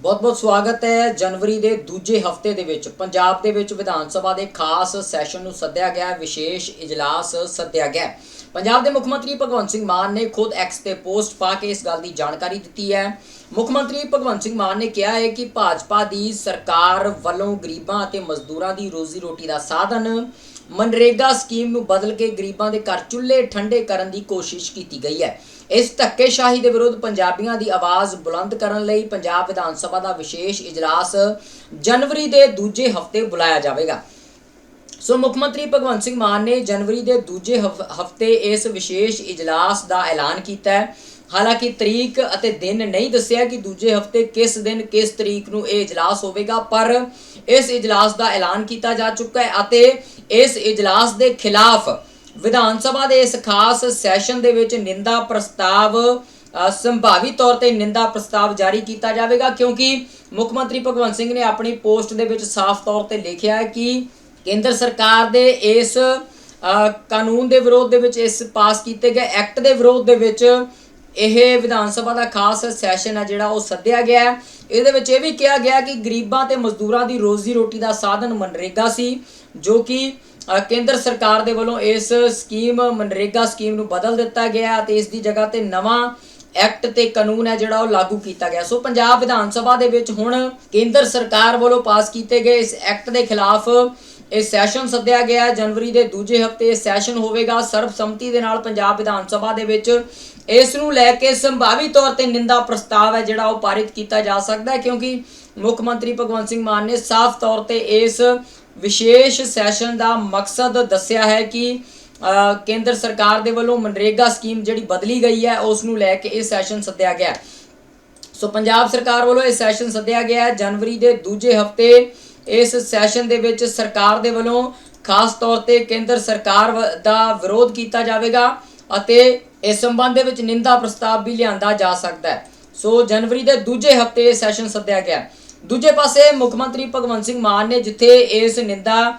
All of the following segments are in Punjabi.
ਬਹੁਤ-ਬਹੁਤ ਸਵਾਗਤ ਹੈ ਜਨਵਰੀ ਦੇ ਦੂਜੇ ਹਫ਼ਤੇ ਦੇ ਵਿੱਚ। ਪੰਜਾਬ ਦੇ ਵਿੱਚ ਵਿਧਾਨ ਸਭਾ ਦੇ ਖਾਸ ਸੈਸ਼ਨ ਨੂੰ ਸੱਦਿਆ ਗਿਆ, ਵਿਸ਼ੇਸ਼ ਇਜਲਾਸ ਸੱਦਿਆ ਗਿਆ। ਪੰਜਾਬ ਦੇ ਮੁੱਖ ਮੰਤਰੀ ਭਗਵੰਤ ਸਿੰਘ ਮਾਨ ਨੇ ਖੁਦ ਐਕਸ ਤੇ ਪੋਸਟ ਪਾ ਕੇ ਇਸ ਗੱਲ ਦੀ ਜਾਣਕਾਰੀ ਦਿੱਤੀ ਹੈ। ਮੁੱਖ ਮੰਤਰੀ ਭਗਵੰਤ ਸਿੰਘ ਮਾਨ ਨੇ ਕਿਹਾ ਹੈ ਕਿ ਭਾਜਪਾ ਦੀ ਸਰਕਾਰ ਵੱਲੋਂ ਗਰੀਬਾਂ ਅਤੇ ਮਜ਼ਦੂਰਾਂ ਦੀ ਰੋਜ਼ੀ ਰੋਟੀ ਦਾ ਸਾਧਨ, ਮਨਰੇਗਾ ਸਕੀਮ ਨੂੰ ਬਦਲ ਕੇ ਗਰੀਬਾਂ ਦੇ ਘਰ ਚੁੱਲ੍ਹੇ ਠੰਡੇ ਕਰਨ ਦੀ ਕੋਸ਼ਿਸ਼ ਕੀਤੀ ਗਈ ਹੈ। ਇਸ ਧੱਕੇਸ਼ਾਹੀ ਦੇ ਵਿਰੁੱਧ ਪੰਜਾਬੀਆਂ ਦੀ ਆਵਾਜ਼ ਬੁਲੰਦ ਕਰਨ ਲਈ ਪੰਜਾਬ ਵਿਧਾਨ ਸਭਾ ਦਾ ਵਿਸ਼ੇਸ਼ ਇਜਲਾਸ ਜਨਵਰੀ ਦੇ ਦੂਜੇ ਹਫ਼ਤੇ ਬੁਲਾਇਆ ਜਾਵੇਗਾ। ਸੋ ਮੁੱਖ ਮੰਤਰੀ ਭਗਵੰਤ ਸਿੰਘ ਮਾਨ ਨੇ ਜਨਵਰੀ ਦੇ ਦੂਜੇ ਹਫ਼ਤੇ ਇਸ ਵਿਸ਼ੇਸ਼ ਇਜਲਾਸ ਦਾ ਐਲਾਨ ਕੀਤਾ ਹੈ। ਹਾਲਾਂਕਿ ਤਰੀਕ ਅਤੇ ਦਿਨ ਨਹੀਂ ਦੱਸਿਆ ਕਿ ਦੂਜੇ ਹਫ਼ਤੇ ਕਿਸ ਦਿਨ ਕਿਸ ਤਰੀਕ ਨੂੰ ਇਹ ਇਜਲਾਸ ਹੋਵੇਗਾ, ਪਰ ਇਸ ਇਜਲਾਸ ਦਾ ਐਲਾਨ ਕੀਤਾ ਜਾ ਚੁੱਕਾ ਹੈ ਅਤੇ ਇਸ ਇਜਲਾਸ ਦੇ ਖਿਲਾਫ ਵਿਧਾਨ ਸਭਾ ਦੇ ਇਸ ਖਾਸ ਸੈਸ਼ਨ ਦੇ ਵਿੱਚ ਨਿੰਦਾ ਪ੍ਰਸਤਾਵ ਅ, ਸੰਭਾਵੀ ਤੌਰ ਤੇ ਨਿੰਦਾ ਪ੍ਰਸਤਾਵ ਜਾਰੀ ਕੀਤਾ ਜਾਵੇਗਾ ਕਿਉਂਕਿ ਮੁੱਖ ਮੰਤਰੀ ਭਗਵੰਤ ਸਿੰਘ ਨੇ ਆਪਣੀ ਪੋਸਟ ਦੇ ਵਿੱਚ ਸਾਫ਼ ਤੌਰ ਤੇ ਲਿਖਿਆ ਹੈ ਕਿ ਕੇਂਦਰ ਸਰਕਾਰ ਦੇ ਇਸ ਕਾਨੂੰਨ ਦੇ ਵਿਰੋਧ ਦੇ ਵਿੱਚ ਇਸ ਪਾਸ ਕੀਤੇ ਗਏ ਐਕਟ ਦੇ ਵਿਰੋਧ ਦੇ ਵਿੱਚ ਇਹ ਵਿਧਾਨ ਸਭਾ ਦਾ ਖਾਸ ਸੈਸ਼ਨ ਹੈ ਜਿਹੜਾ ਉਹ ਸੱਦਿਆ ਗਿਆ ਹੈ। ਇਹਦੇ ਵਿੱਚ ਇਹ ਵੀ ਕਿਹਾ ਗਿਆ ਕਿ ਗਰੀਬਾਂ ਤੇ ਮਜ਼ਦੂਰਾਂ ਦੀ ਰੋਜ਼ੀ ਰੋਟੀ ਦਾ ਸਾਧਨ ਮਨਰੇਗਾ ਸੀ, ਜੋ ਕਿ ਕੇਂਦਰ ਸਰਕਾਰ ਦੇ ਵੱਲੋਂ ਇਸ ਸਕੀਮ, ਮਨਰੇਗਾ ਸਕੀਮ ਨੂੰ ਬਦਲ ਦਿੱਤਾ ਗਿਆ ਅਤੇ ਇਸ ਦੀ ਜਗ੍ਹਾ ਤੇ ਨਵਾਂ ਐਕਟ ਤੇ ਕਾਨੂੰਨ ਹੈ ਜਿਹੜਾ ਉਹ ਲਾਗੂ ਕੀਤਾ ਗਿਆ। ਸੋ ਪੰਜਾਬ ਵਿਧਾਨ ਸਭਾ ਦੇ ਵਿੱਚ ਹੁਣ ਕੇਂਦਰ ਸਰਕਾਰ ਵੱਲੋਂ ਪਾਸ ਕੀਤੇ ਗਏ ਇਸ ਐਕਟ ਦੇ ਖਿਲਾਫ ਇਹ ਸੈਸ਼ਨ ਸੱਦਿਆ ਗਿਆ ਜਨਵਰੀ ਦੇ ਦੂਜੇ ਹਫ਼ਤੇ ਸੈਸ਼ਨ ਹੋਵੇਗਾ। ਸਰਬਸੰਮਤੀ ਦੇ ਨਾਲ ਪੰਜਾਬ ਵਿਧਾਨ ਸਭਾ ਦੇ ਵਿੱਚ ਇਸ ਨੂੰ ਲੈ ਕੇ ਸੰਭਾਵੀ ਤੌਰ ਤੇ ਨਿੰਦਾ ਪ੍ਰਸਤਾਵ ਹੈ, ਜਿਹੜਾ ਉਹ ਪਾਰਿਤ ਕੀਤਾ ਜਾ ਸਕਦਾ ਹੈ, ਕਿਉਂਕਿ ਮੁੱਖ ਮੰਤਰੀ ਭਗਵੰਤ ਸਿੰਘ ਮਾਨ ਨੇ ਸਾਫ਼ ਤੌਰ ਤੇ ਇਸ ਵਿਸ਼ੇਸ਼ ਸੈਸ਼ਨ ਦਾ ਮਕਸਦ ਦੱਸਿਆ ਹੈ ਕਿ ਕੇਂਦਰ ਸਰਕਾਰ ਦੇ ਵੱਲੋਂ ਮਨਰੇਗਾ ਸਕੀਮ ਜਿਹੜੀ ਬਦਲੀ ਗਈ ਹੈ, ਉਸ ਨੂੰ ਲੈ ਕੇ ਇਹ ਸੈਸ਼ਨ ਸੱਦਿਆ ਗਿਆ ਸੋ ਪੰਜਾਬ ਸਰਕਾਰ ਵੱਲੋਂ ਇਹ ਸੈਸ਼ਨ ਸੱਦਿਆ ਗਿਆ ਹੈ। ਜਨਵਰੀ ਦੇ ਦੂਜੇ ਹਫ਼ਤੇ ਇਸ ਸੈਸ਼ਨ ਦੇ ਵਿੱਚ ਸਰਕਾਰ ਦੇ ਵੱਲੋਂ ਖਾਸ ਤੌਰ ਤੇ ਕੇਂਦਰ ਸਰਕਾਰ ਵ- ਦਾ ਵਿਰੋਧ ਕੀਤਾ ਜਾਵੇਗਾ ਅਤੇ ਇਸ ਸੰਬੰਧ ਦੇ ਵਿੱਚ ਨਿੰਦਾ ਪ੍ਰਸਤਾਵ ਵੀ ਲਿਆਂਦਾ ਜਾ ਸਕਦਾ ਹੈ। ਸੋ ਜਨਵਰੀ ਦੇ ਦੂਜੇ ਹਫ਼ਤੇ ਇਹ ਸੈਸ਼ਨ ਸੱਦਿਆ ਗਿਆ ਦੂਜੇ ਪਾਸੇ ਮੁੱਖ ਮੰਤਰੀ ਭਗਵੰਤ ਸਿੰਘ ਮਾਨ ਨੇ ਜਿੱਥੇ ਇਸ ਨਿੰਦਾ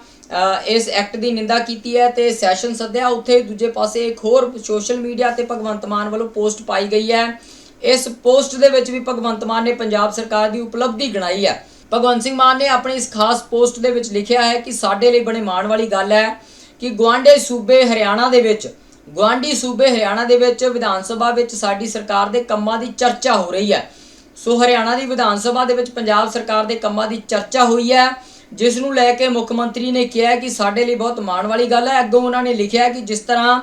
ਇਸ ਐਕਟ ਦੀ ਨਿੰਦਾ ਕੀਤੀ ਹੈ ਤੇ ਸੈਸ਼ਨ ਸੱਦਿਆ, ਉੱਥੇ ਦੂਜੇ ਪਾਸੇ ਇੱਕ ਹੋਰ ਸੋਸ਼ਲ ਮੀਡੀਆ ਤੇ ਭਗਵੰਤ ਮਾਨ ਵੱਲੋਂ ਪੋਸਟ ਪਾਈ ਗਈ ਹੈ। ਇਸ ਪੋਸਟ ਦੇ ਵਿੱਚ ਵੀ ਭਗਵੰਤ ਮਾਨ ਨੇ ਪੰਜਾਬ ਸਰਕਾਰ ਦੀ ਉਪਲਬਧੀ ਗਿਣਾਈ ਹੈ। ਭਗਵੰਤ ਸਿੰਘ ਮਾਨ ਨੇ ਆਪਣੀ ਇਸ ਖਾਸ ਪੋਸਟ ਦੇ ਵਿੱਚ ਲਿਖਿਆ ਹੈ ਕਿ ਸਾਡੇ ਲਈ ਬੜੇ ਮਾਣ ਵਾਲੀ ਗੱਲ ਹੈ ਕਿ ਗੁਆਂਢੀ ਸੂਬੇ ਹਰਿਆਣਾ ਦੇ ਵਿੱਚ, ਗੁਆਂਢੀ ਸੂਬੇ ਹਰਿਆਣਾ ਦੇ ਵਿੱਚ ਵਿਧਾਨ ਸਭਾ ਵਿੱਚ ਸਾਡੀ ਸਰਕਾਰ ਦੇ ਕੰਮਾਂ ਦੀ ਚਰਚਾ ਹੋ ਰਹੀ ਹੈ। ਸੋ ਹਰਿਆਣਾ ਦੀ ਵਿਧਾਨ ਸਭਾ ਦੇ ਵਿੱਚ ਪੰਜਾਬ ਸਰਕਾਰ ਦੇ ਕੰਮਾਂ ਦੀ ਚਰਚਾ ਹੋਈ ਹੈ, ਜਿਸ ਨੂੰ ਲੈ ਕੇ ਮੁੱਖ ਮੰਤਰੀ ਨੇ ਕਿਹਾ ਕਿ ਸਾਡੇ ਲਈ ਬਹੁਤ ਮਾਣ ਵਾਲੀ ਗੱਲ ਹੈ। ਅੱਗੋਂ ਉਹਨਾਂ ਨੇ ਲਿਖਿਆ ਕਿ ਜਿਸ ਤਰ੍ਹਾਂ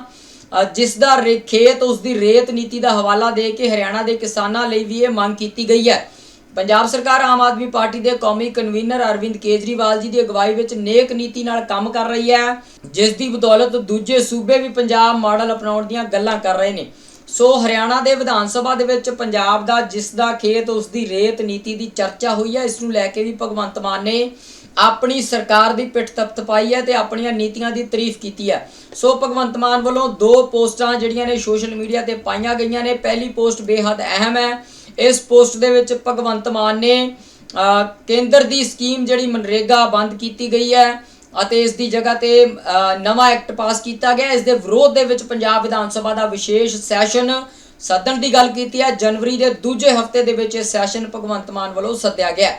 ਜਿਸ ਦਾ ਰੇ- ਖੇਤ, ਉਸ ਦੀ ਰੇਤ ਨੀਤੀ ਦਾ ਹਵਾਲਾ ਦੇ ਕੇ ਹਰਿਆਣਾ ਦੇ ਕਿਸਾਨਾਂ ਲਈ ਵੀ ਇਹ ਮੰਗ ਕੀਤੀ ਗਈ ਹੈ। ਪੰਜਾਬ ਸਰਕਾਰ ਆਮ ਆਦਮੀ ਪਾਰਟੀ ਦੇ ਕੌਮੀ ਕਨਵੀਨਰ ਅਰਵਿੰਦ ਕੇਜਰੀਵਾਲ ਜੀ ਦੀ ਅਗਵਾਈ ਵਿੱਚ ਨੇਕ ਨੀਤੀ ਨਾਲ ਕੰਮ ਕਰ ਰਹੀ ਹੈ, ਜਿਸ ਦੀ ਬਦੌਲਤ ਦੂਜੇ ਸੂਬੇ ਵੀ ਪੰਜਾਬ ਮਾਡਲ ਅਪਣਾਉਣ ਦੀਆਂ ਗੱਲਾਂ ਕਰ ਰਹੇ ਨੇ। ਸੋ ਹਰਿਆਣਾ ਦੇ ਵਿਧਾਨ ਸਭਾ ਦੇ ਵਿੱਚ ਪੰਜਾਬ ਦਾ, ਜਿਸ ਦਾ ਖੇਤ ਉਸ ਦੀ ਰੇਤ ਨੀਤੀ ਦੀ ਚਰਚਾ ਹੋਈ ਹੈ, ਇਸ ਨੂੰ ਲੈ ਕੇ ਵੀ ਭਗਵੰਤ ਮਾਨ ਨੇ ਆਪਣੀ ਸਰਕਾਰ ਦੀ ਪਿੱਠ ਤਪਤ ਪਾਈ ਹੈ ਤੇ ਆਪਣੀਆਂ ਨੀਤੀਆਂ ਦੀ ਤਾਰੀਫ ਕੀਤੀ ਹੈ। ਸੋ ਭਗਵੰਤ ਮਾਨ ਵੱਲੋਂ ਦੋ ਪੋਸਟਾਂ ਜਿਹੜੀਆਂ ਨੇ ਸੋਸ਼ਲ ਮੀਡੀਆ ਤੇ ਪਾਈਆਂ ਗਈਆਂ ਨੇ। ਪਹਿਲੀ ਪੋਸਟ ਬੇਹੱਦ ਅਹਿਮ ਹੈ ਇਸ ਪੋਸਟ ਦੇ ਵਿੱਚ ਭਗਵੰਤ ਮਾਨ ਨੇ ਕੇਂਦਰ ਦੀ ਸਕੀਮ ਜਿਹੜੀ ਮਨਰੇਗਾ ਬੰਦ ਕੀਤੀ ਗਈ ਹੈ ਅਤੇ ਇਸ ਦੀ ਜਗ੍ਹਾ ਤੇ ਨਵਾਂ ਐਕਟ ਪਾਸ ਕੀਤਾ ਗਿਆ। ਇਸ ਦੇ ਵਿਰੋਧ ਦੇ ਵਿੱਚ ਪੰਜਾਬ ਵਿਧਾਨ ਸਭਾ ਦਾ ਵਿਸ਼ੇਸ਼ ਸੈਸ਼ਨ ਸੱਦਣ ਦੀ ਗੱਲ ਕੀਤੀ ਹੈ। ਜਨਵਰੀ ਦੇ ਦੂਜੇ ਹਫ਼ਤੇ ਦੇ ਵਿੱਚ ਇਹ ਸੈਸ਼ਨ ਭਗਵੰਤ ਮਾਨ ਵੱਲੋਂ ਸੱਦਿਆ ਗਿਆ।